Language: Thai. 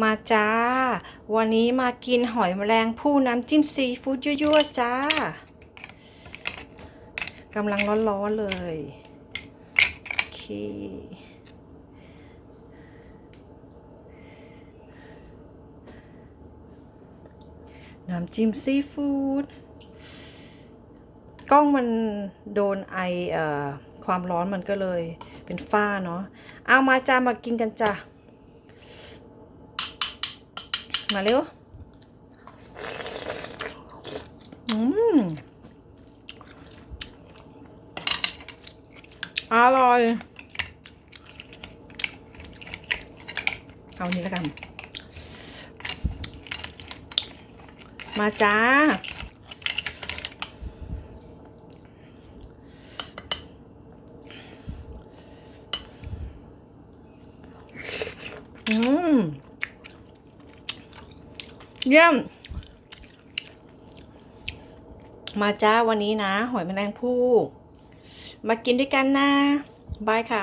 มาจ้า วันนี้มากินหอยแมลงผู้น้ำจิ้มซีฟู้ดยั่วๆจ้ากำลังร้อนๆเลย โอเค น้ำจิ้มซีฟู้ดกล้องมันโดนไออความร้อนมันก็เลยเป็นฝ้าเนาะ เอามาจ้ามากินกันจ้ะ มาเร็ว อืม อร่อย เอานี้แล้วกัน มาจ้าอืม เยี่ยม มาจ้าวันนี้นะ หอยแมลงภู่มากินด้วยกันนะ บายค่ะ